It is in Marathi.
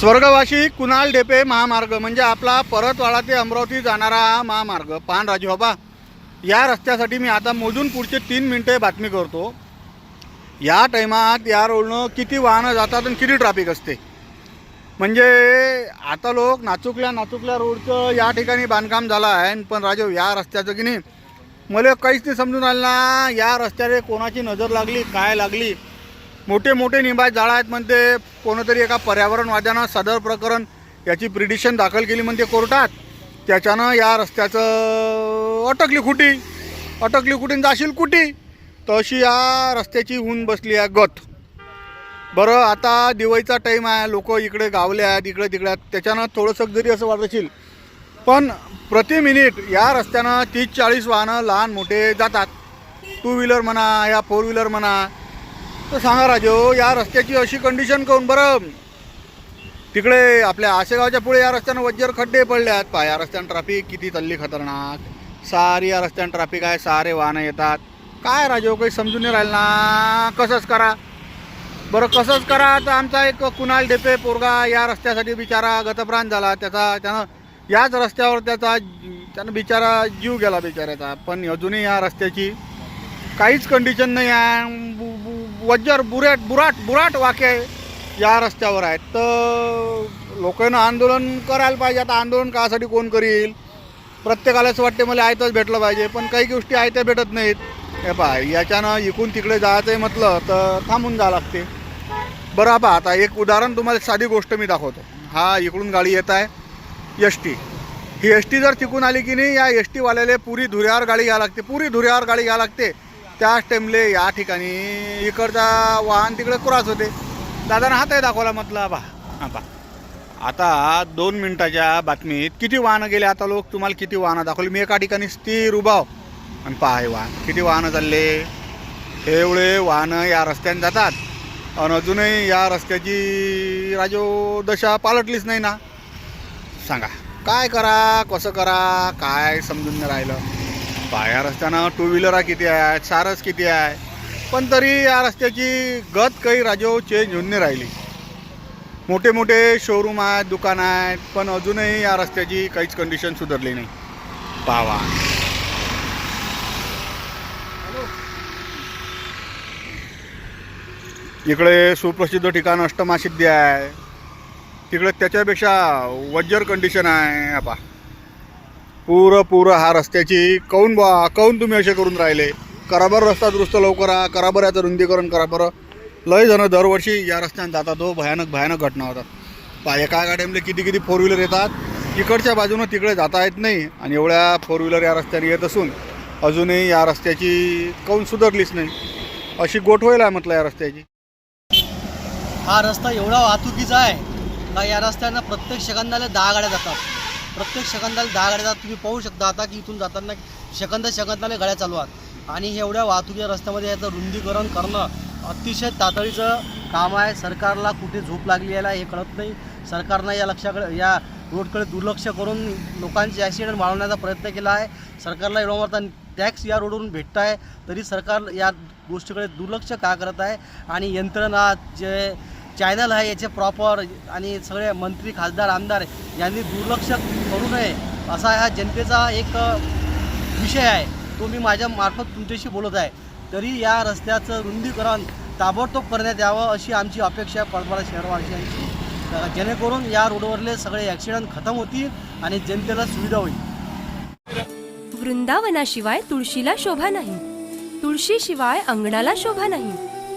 स्वर्गवासी कुणाल डेपे महामार्ग म्हणजे आपला परतवाडा ते अमरावती जाणारा हा महामार्ग. पान राजू बाबा या रस्त्यासाठी मी आता मोजून पुढचे तीन मिनटे बातमी करतो. या टायमात या रोडनं किती वाहनं जातात आणि किती ट्रॅफिक असते? म्हणजे आता लोक नाचुकल्या नाचुकल्या रोडचं या ठिकाणी बांधकाम झालं आहे. पण राजू या रस्त्याचं की नाही? मला काहीच नाही समजून आलं ना या रस्त्याने कोणाची नजर लागली काय लागली? मोठे मोठे निंबाज झाडं आहेत म्हणते. कोणतरी एका पर्यावरणवाद्यानं सदर प्रकरण याची प्रिडिशन दाखल केली म्हणते कोर्टात. त्याच्यानं या रस्त्याचं अटकली खुटी. अटकली कुठे जाशील कुठी तशी या रस्त्याची ऊन बसली आहे गत. बरं आता दिवाळीचा टाईम आहे. लोक इकडे गावले आहेत इकडे तिकडे आहेत. त्याच्यानं थोडंसं जरी असं वाटत असेल पण प्रति मिनिट या रस्त्यानं तीस चाळीस वाहनं लहान मोठे जातात. टू व्हीलर म्हणा या फोर व्हीलर म्हणा तर सांगा राजो या रस्त्याची अशी कंडिशन करून बरं? तिकडे आपल्या आशेगावच्या पुढे या रस्त्यानं वज्जर खड्डे पडले आहेत पहा या रस्त्यानं ट्रॅफिक किती चालली खतरनाक. सारी या रस्त्यानं ट्रॅफिक आहे सारे वाहनं येतात. काय राजो काही समजून नाही राहिलं ना? कसंच करा. बरं कसंच करा. तर आमचा एक कुणाल डेपे पोरगा या रस्त्यासाठी बिचारा गतप्राण झाला. त्याचा त्यानं याच रस्त्यावर त्याचा त्यानं बिचारा जीव गेला बिचाऱ्याचा. पण अजूनही या रस्त्याची काहीच कंडिशन नाही आहे. बु- बु- वज्जर बुरेट बुराट बुराट वाक्य या रस्त्यावर आहेत. तर लोकांना आंदोलन करायला पाहिजे. आता आंदोलन कासाठी कोण करील प्रत्येकाला असं वाटते मला आयतच भेटलं पाहिजे पण काही गोष्टी आयत्या भेटत नाहीत. हे पहा याच्यानं इकून तिकडे जायचं आहे म्हटलं तर थांबून जावं लागते. बरं पहा आता एक उदाहरण तुम्हाला साधी गोष्ट मी दाखवतो. हा इकडून गाडी येत आहे एस टी ही एस टी जर तिकून आली की नाही या एस टीवाल्याला पुरी धुऱ्यावर गाडी घ्यावी लागते. पुरी धुऱ्यावर गाडी घ्यावी लागते. त्याच टाईमले या ठिकाणी इकडचा वाहन तिकडे क्रॉस होते. दादानं हात आहे दाखवला म्हटलं बा हां बा. आता दोन मिनटाच्या बातमीत किती वाहनं गेले आता लोक? तुम्हाला किती वाहनं दाखवली? मी एका ठिकाणी स्थिर उभाव आणि पहा हे वाहन किती वाहनं चालले? एवढे वाहनं या रस्त्याने जातात. आणि अजूनही या रस्त्याची राजो दशा पालटलीच नाही ना. सांगा काय करा? कसं करा? काय समजून नाही राहिलं? बाहेर असताना टू व्हीलरा किती आहेत सारस किती आहे? पण तरी या रस्त्याची गत काही राजो चेंज होऊन नाही राहिली. मोठे मोठे शोरूम आहेत दुकानं आहेत पण अजूनही या रस्त्याची काहीच कंडिशन सुधारली नाही. पावा इकडे सुप्रसिद्ध ठिकाण अष्टमासिद्धी आहे. तिकडे त्याच्यापेक्षा वज्जर कंडिशन आहे. आपा पुरं पुरं हा रस्त्याची काऊन बा काऊन तुम्ही असे करून राहिले? करा बरं रस्ता दुरुस्त लवकर करा बरं याचं रुंदीकरण करा बरं. लय जण दरवर्षी या रस्त्याने जातात हो भयानक भयानक घटना होतात. पा एका गाड्यामध्ये किती किती फोर व्हीलर येतात? इकडच्या बाजूनं तिकडे जाता येत नाही आणि एवढ्या फोर व्हीलर या रस्त्याने येत असून अजूनही या रस्त्याची काऊन सुधारलीच नाही. अशी गोठवेल आहे म्हटलं या रस्त्याची. हा रस्ता एवढा वाहतुकीचा आहे का या रस्त्यानं प्रत्येक सेकंदाला दहा गाड्या जातात? प्रत्येक सेकंदाला दहा गाड्या जातात. तुम्ही पाहू शकता आता की इथून जाताना सेकंद सेकंदाला गाड्या चालू आहेत. आणि हे एवढ्या वाहतुकीच्या रस्त्यामध्ये याचं रुंदीकरण करणं अतिशय तातडीचं काम आहे. सरकारला कुठे झोप लागली याला हे कळत नाही. सरकारनं या लक्षाकडे या रोडकडे दुर्लक्ष करून लोकांचे ॲक्सिडेंट वाढवण्याचा प्रयत्न केला आहे. सरकारला एवढा मोठा टॅक्स या रोडवरून भेटत आहे. तरी सरकार या गोष्टीकडे दुर्लक्ष का करत आहे? आणि यंत्रणा जे चॅनल आहे याचे प्रॉपर आणि सगळे मंत्री खासदार आमदार यांनी दुर्लक्ष करू नये असा हा जनतेचा एक विषय आहे. तो मी माझ्या मार्फत तुमच्याशी बोलत आहे. तरी या रस्त्याचं रुंदीकरण ताबडतोब करण्यात यावं अशी आमची अपेक्षा आहे पडपडा शहरवासियांची. जेणेकरून या रोडवरले सगळे ॲक्सिडेंट खतम होतील आणि जनतेला सुविधा होईल. वृंदावनाशिवाय तुळशीला शोभा नाही. तुळशीशिवाय अंगणाला शोभा नाही.